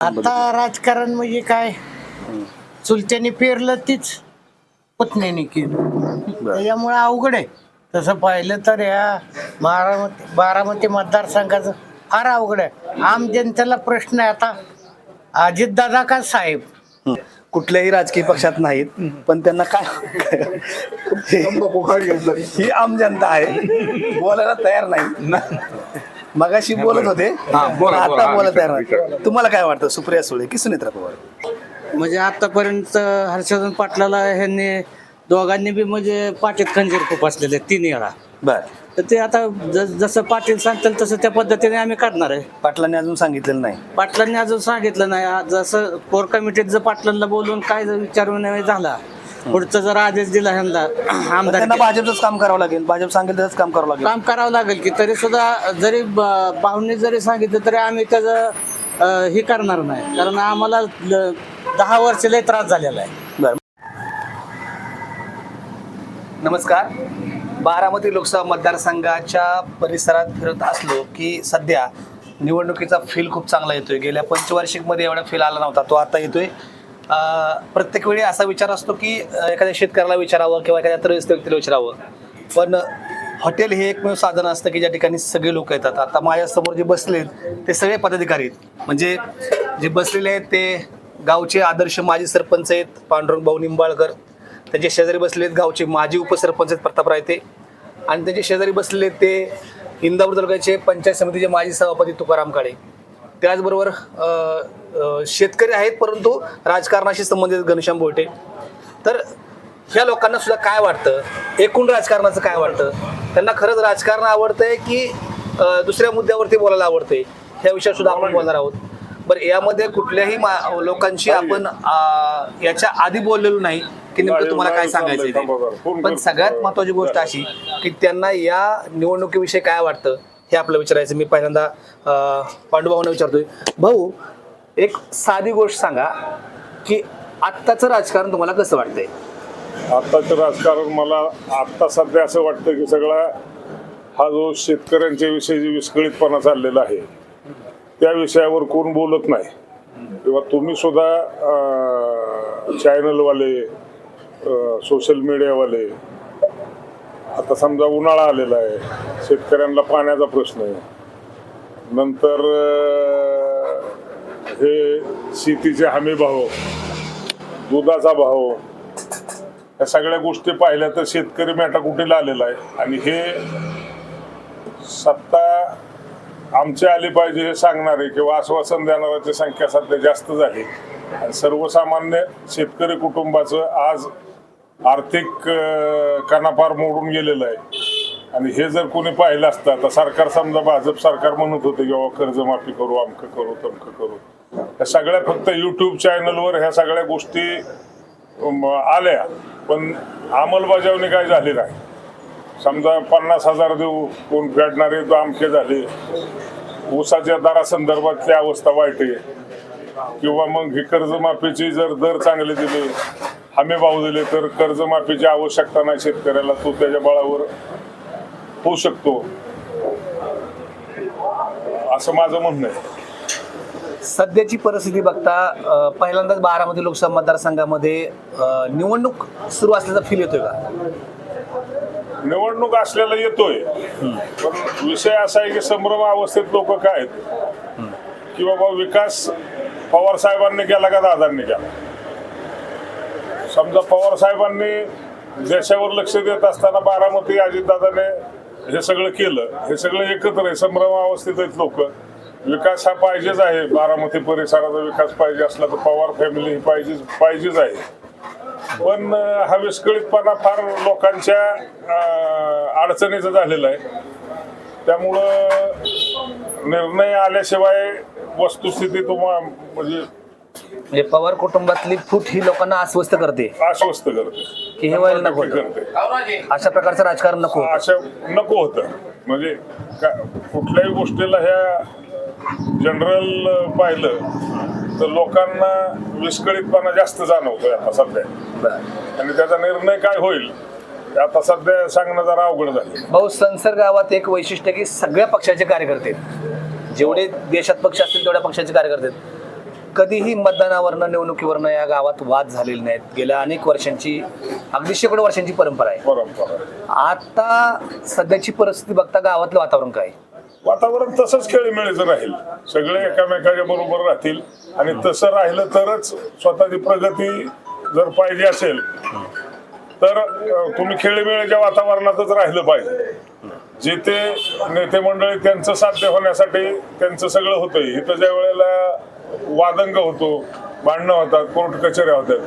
आता राजकारण म्हणजे काय? चुलत्याने पेरलं तीच पुतण्याने केलं. त्याच्यामुळे अवघड आहे. तसं पाहिलं तर या बारामती बारामती मतदारसंघाचं फार अवघड आहे. आम जनतेला प्रश्न आहे आता. अजितदादा का साहेब? कुठल्याही राजकीय पक्षात नाहीत पण त्यांना काय ही आम जनता आहे. बोलायला तयार नाही. मगाशी बोलत होते. पण आता बोलायला तयार नाही तुम्हाला काय वाटतं सुप्रिया सुळे की सुनेत्रा पवार? म्हणजे आतापर्यंत हर्षवर्धन पाटलाला ह्यांनी दोघांनी बी म्हणजे पाटीत खंजीर खूप असलेले तीन वेळा. बर. तर ते आता ज- जसं पाटील सांगतील तसं त्या पद्धतीने आम्ही करणार आहे. पाटलांनी अजून सांगितलेलं नाही. पाटलांनी अजून सांगितलं नाही. जसं कोर कमिटीत जर पाटलांना बोलून काय जर विचारविनिमय झाला पुढचा जर आदेश दिला ह्यांना त्यांना आमदार भाजपचंच काम करावं लागेल. भाजप सांगेल त्याच काम करावं लागेल. काम करावं लागेल की तरी सुद्धा जरी भावने जरी सांगितलं तरी आम्ही त्याचं अं, हे करणार नाही. कारण आम्हाला ल- दहा वर्ष लय त्रास झालेला आहे. नमस्कार. बारामती लोकसभा मतदारसंघाच्या परिसरात फिरत असलो की सध्या निवडणुकीचा फील खूप चांगला येतोय. गेल्या पंचवार्षिकमध्ये एवढा फील आला नव्हता. तो आता येतोय. प्रत्येक वेळी असा विचार असतो की एखाद्या शेतकऱ्याला विचारावं किंवा एखाद्या त्रयस्थ व्यक्तीला विचारावं. पण हॉटेल हे एकमेव साधन असतं की ज्या ठिकाणी सगळे लोक येतात. आता माझ्यासमोर जे बसलेत ते सगळे पदाधिकारी आहेत. म्हणजे जे बसलेले आहेत ते गावचे आदर्श माजी सरपंच आहेत पांडुरंग भाऊ निंबाळकर. त्यांचे शेजारी बसलेत गावचे माजी उपसरपंच आहेत प्रताप रायते. आणि त्यांचे शेजारी बसलेले ते इंदापूर तालुक्याचे पंचायत समितीचे माजी सभापती तुकाराम काळे. त्याचबरोबर शेतकरी आहेत परंतु राजकारणाशी संबंधित घनश्याम बोलटे. तर ह्या लोकांना सुद्धा काय वाटतं? एकूण राजकारणाचं काय वाटतं? त्यांना खरंच राजकारण आवडतंय की दुसऱ्या मुद्द्यावरती बोलायला आवडतंय? ह्या विषयावर सुद्धा आपण बोलणार आहोत. बरं यामध्ये कुठल्याही लोकांशी आपण याच्या आधी बोललेलो नाही की नेमकं तुम्हाला काय सांगायचं. पण सगळ्यात महत्वाची गोष्ट अशी की त्यांना या निवडणुकीविषयी काय वाटतं? हे आपलं विचारायचं. मी पहिल्यांदा अ, पांडुभाऊंना विचारतोय. भाऊ एक साधी गोष्ट सांगा की आत्ताचं राजकारण तुम्हाला कसं वाटतंय? आत्ताचं राजकारण मला आत्ता सध्या असं वाटतं की सगळा हा जो शेतकऱ्यांच्या विषयी जे विस्कळीतपणा चाललेला आहे त्या विषयावर कोण बोलत नाही. किंवा तुम्ही सुद्धा चॅनलवाले सोशल मीडियावाले आता समजा उन्हाळा आलेला आहे शेतकऱ्यांना पाण्याचा प्रश्न आहे. नंतर हे शेतीचे हमी भाव दुधाचा भाव या सगळ्या गोष्टी पाहिल्या तर शेतकरी मेटाकुटीला आलेला आहे? आणि हे सत्ता आमची आले पाहिजे हे सांगणारे किंवा आश्वासन देणाऱ्याची संख्या सध्या जास्त झाली. आणि सर्वसामान्य शेतकरी कुटुंबाचं आज आर्थिक अं, कानापार मोडून गेलेलं आहे. आणि हे जर कोणी पाहिलं असतं आता सरकार समजा भाजप सरकार म्हणत होते की बाबा कर्जमाफी करू अमकं करू तमकं करू. ह्या सगळ्या फक्त युट्यूब चॅनलवर ह्या सगळ्या गोष्टी आल्या. पण अंमलबजावणी काय झाली नाही. समजा पन्नास हजार देऊ कोण फेडणारे तो अमके झाले. ऊसाच्या दरासंदर्भातली अवस्था वाईट आहे. किंवा मग ही कर्जमाफीची जर दर चांगले दिले हमी भाव दिले तर कर्जमाफीची आवश्यकता नाही शेतकऱ्याला तो त्याच्या बळावर होऊ शकतो. असं माझं म्हणणं आहे. सध्याची परिस्थिती बघता पहिल्यांदाच बारामती लोकसभा मतदारसंघामध्ये निवडणूक सुरू असल्याचा फील येतोय का? निवडणूक असलेला येतोय. पण विषय असा आहे की संभ्रम अवस्थेत लोक काय आहेत? की बाबा विकास पवार साहेबांनी केला का दादांनी केला? समजा पवार साहेबांनी देशावर लक्ष देत असताना बारामती अजितदादाने हे सगळं केलं. हे सगळं एकत्र आहे. संभ्रमावस्थेत आहेत लोक. विकास हा पाहिजेच आहे. बारामती परिसराचा विकास पाहिजे असला तर पवार फॅमिली ही पाहिजेच पाहिजेच आहे. पण हा विस्कळीतपणा फार लोकांच्या अडचणीचा झालेला आहे. त्यामुळं निर्णय आल्याशिवाय वस्तुस्थिती तुम्हाला म्हणजे म्हणजे पवार कुटुंबातली फूट ही लोकांना अस्वस्थ करते आश्वस्त करते की हे व्हायला नको होतं. करते अशा प्रकारचं राजकारण नको होतं. अशा नको होतं म्हणजे का- कुठल्याही गोष्टीला ह्या जनरल पाहिलं तर लोकांना विस्कळीतपणा जास्त जाणवतोय आता सध्या. आणि त्याचा निर्णय काय होईल ते आता सध्या सांगणं जरा अवघड झालं भाऊ संसर गावात एक वैशिष्ट्य आहे की सगळ्या पक्षाचे कार्यकर्ते आहेत. जेवढे देशात पक्ष असतील तेवढ्या पक्षाचे कार्यकर्ते आहेत. कधीही मतदानावरनं निवडणुकीवरनं या गावात वाद झालेले नाहीत. गेल्या अनेक वर्षांची अगदी शेकडो वर्षांची परंपरा आहे. परंपरा आता सध्याची परिस्थिती बघता गावातलं वातावरण काय? वातावरण तसंच खेळीमेळीचं राहील. सगळे एकामेकाच्या बरोबर राहतील. आणि तसं राहिलं तरच स्वतःची प्रगती जर पाहिजे असेल तर अं, तुम्ही खेळीमेळीच्या वातावरणातच राहिलं पाहिजे. जे ते नेते मंडळी त्यांचं साध्य होण्यासाठी त्यांचं सगळं होतं इथं ज्या वेळेला वादंग होतो भांडणं होतात कोर्ट कचेऱ्या होतात.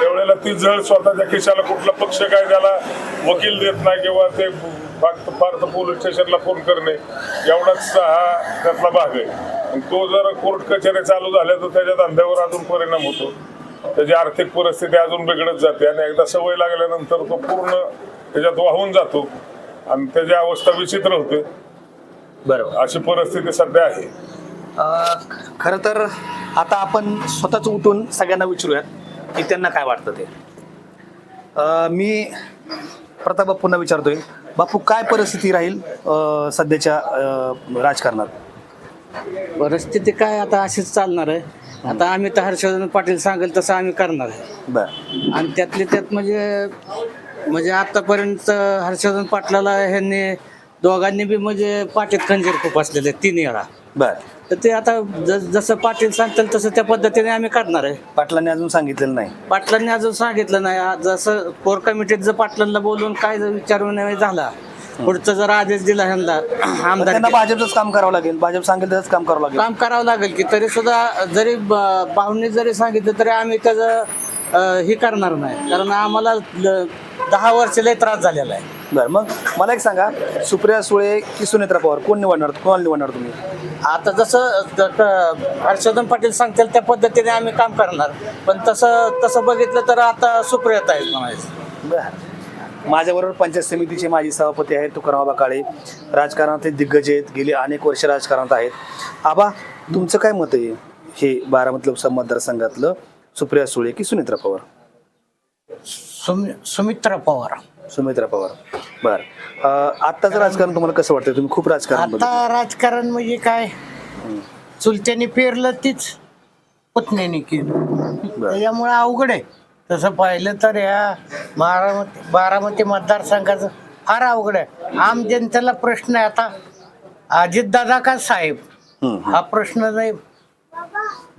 त्यावेळेला ती जळ स्वतःच्या खिशाला कुठला पक्ष काय त्याला वकील देत नाही किंवा ते फक्त फार पोलीस स्टेशनला फोन करणे एवढाच हा त्यातला भाग आहे. आणि तो जर कोर्ट कचेऱ्या चालू झाल्या तर त्याच्या धंद्यावर अजून परिणाम होतो. त्याची आर्थिक परिस्थिती अजून बिघडत जाते आणि एकदा सवय लागल्यानंतर तो पूर्ण त्याच्यात वाहून जातो आणि त्याची अवस्था विचित्र होते. बरोबर. अशी परिस्थिती सध्या आहे. खरं तर आता आपण स्वतःच उठून सगळ्यांना विचारूयात की त्यांना काय वाटतं ते. अं, मी प्रताप बापूंना विचारतोय बापू काय परिस्थिती राहील अं, सध्याच्या अं, राजकारणात? परिस्थिती काय आता अशीच चालणार आहे. आता आम्ही तर हर्षवर्धन पाटील सांगेल तसं आम्ही करणार आहे. बर. आणि त्यातले त्यात म्हणजे म्हणजे आतापर्यंत हर्षवर्धन पाटलाला ह्यांनी दोघांनी बी म्हणजे पाटीत खंजीर खूप असलेले तीन वेळा. बर. तर ते आता ज- जसं पाटील सांगतील तसं त्या पद्धतीने आम्ही करणार आहे. पाटलांनी अजून सांगितलेलं नाही. पाटलांनी अजून सांगितलं नाही. जसं कोर कमिटीत जर पाटलांना बोलून काय जर विचारून झाला पुढचा जर आदेश दिला ह्यांना आमदार त्यांना भाजपचंच काम करावं लागेल. भाजप सांगेल त्याच काम करावं लागेल. काम करावं लागेल की तरी सुद्धा जरी ब- पाहुणे जरी सांगितलं तरी आम्ही त्याचं अं, हे करणार नाही. कारण आम्हाला ल- दहा वर्ष लय त्रास झालेला आहे. बर मग मला एक सांगा सुप्रिया सुळे की सुनेत्रा पवार? कोण निवडणार? कोणाला निवडणार तुम्ही? आता जसं हर्षवर्धन पाटील सांगतील त्या पद्धतीने आम्ही काम करणार. पण तसं तसं बघितलं तर आता सुप्रियता आहे म्हणायचं. बर. माझ्याबरोबर पंचायत समितीचे माजी सभापती आहेत तुकाराम काळे. राजकारणातले दिग्गज आहेत. गेली अनेक वर्ष राजकारणात आहेत. आबा तुमचं काय मत आहे? हे बारामती लोकसभा मतदारसंघातलं सुप्रिया सुळे की सुनेत्रा पवार? सुमि सुमित्रा पवार. सुमित्रा पवार. बर. आत्ताचं राजकारण तुम्हाला कसं वाटतं तुम्ही खूप राजकारण बघितलं. आता राजकारण म्हणजे काय? चुलत्याने पेरलं तीच पुतण्याने केलं. त्याच्यामुळे अवघड आहे. तसं पाहिलं तर या बारामती बारामती मतदारसंघाचं फार अवघड आहे. आम जनतेला प्रश्न आहे आता. अजितदादा का साहेब? हम्म, हा प्रश्न नाही.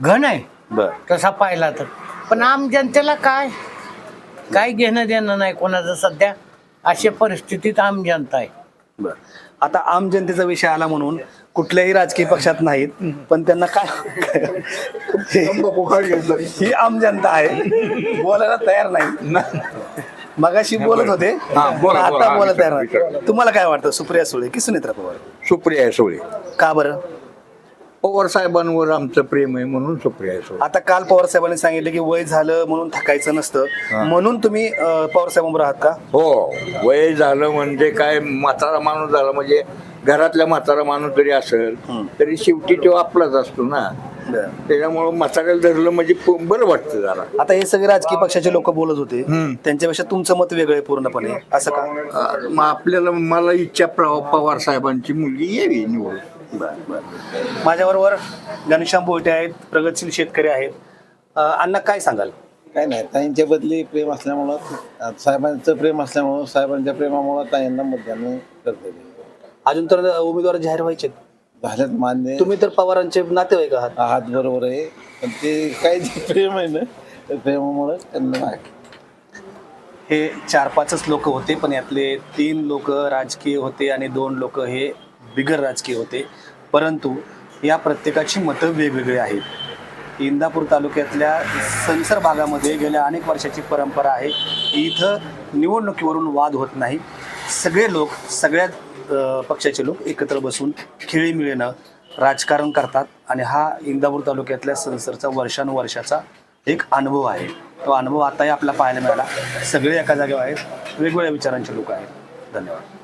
घन आहे. बर. तसा पाहिला तर. पण आम जनतेला काय? काय घेणं देणं नाही कोणाचं सध्या. अशा परिस्थितीत आम जनता आहे. बर. आता आम जनतेचा विषय आला म्हणून कुठल्याही राजकीय पक्षात नाहीत पण त्यांना काय ही आम जनता आहे. बोलायला तयार नाही. मगाशी बोलत होते. बोला, आता बोला. बोलायला तयार नाही. तुम्हाला काय वाटतं? सुप्रिया सुळे की सुनेत्रा पवार? सुप्रिया सुळे. का बरं? पवार साहेबांवर आमचं प्रेम आहे म्हणून सुप्रिया सुळे आता काल पवार साहेबांनी सांगितलं की वय झालं म्हणून थकायचं नसतं. म्हणून तुम्ही अं, पवार साहेबांबरोबर आहात का? हो वय झालं म्हणजे काय म्हातारा माणूस झाला म्हणजे घरातला म्हातारा माणूस जरी असेल तरी शेवटी तो आपलाच असतो ना. त्याच्यामुळं म्हाताऱ्याला धरलं म्हणजे प- बरं वाटतं जरा. आता हे सगळे राजकीय पक्षाचे लोक बोलत होते. त्यांच्यापेक्षा तुमचं मत वेगळं आहे पूर्णपणे. असं का? अं, मग आपल्याला मला इच्छा पवार साहेबांची मुलगी यावी निवडून. बर बर. माझ्याबरोबर घनश्याम बोलटे आहेत प्रगतशील शेतकरी आहेत. अं, अण्णा काय सांगाल? काय नाही ताईंच्या बदली प्रेम असल्यामुळं साहेबांचं प्रेम असल्यामुळं साहेबांच्या प्रेमामुळं ताईंना मतदान करते अजून तर उमेदवार जाहीर व्हायचे झाल्यात मान्य. तुम्ही तर पवारांचे नातेवाईक आहात. हात बरोबर आहे. पण ते काय जे प्रेम आहे ना त्या प्रेमामुळं त्यांना हे चार पाचच लोक होते पण यातले तीन लोक राजकीय होते आणि दोन लोक हे बिगर राजकीय होते. परंतु या प्रत्येकाची मतं वेगवेगळी आहेत. इंदापूर तालुक्यातल्या संसर भागामध्ये गेल्या अनेक वर्षाची परंपरा आहे. इथं निवडणुकीवरून वाद होत नाही. सगळे लोक सगळ्या पक्षाचे लोक एकत्र बसून खेळीमिळीनं राजकारण करतात आणि हा इंदापूर तालुक्यातल्या संसरचा वर्षानुवर्षाचा एक अनुभव आहे. तो अनुभव आताही आपल्याला पाहायला मिळाला. सगळे एका जागेवर आहेत. वेगवेगळ्या विचारांचे लोक आहेत. धन्यवाद.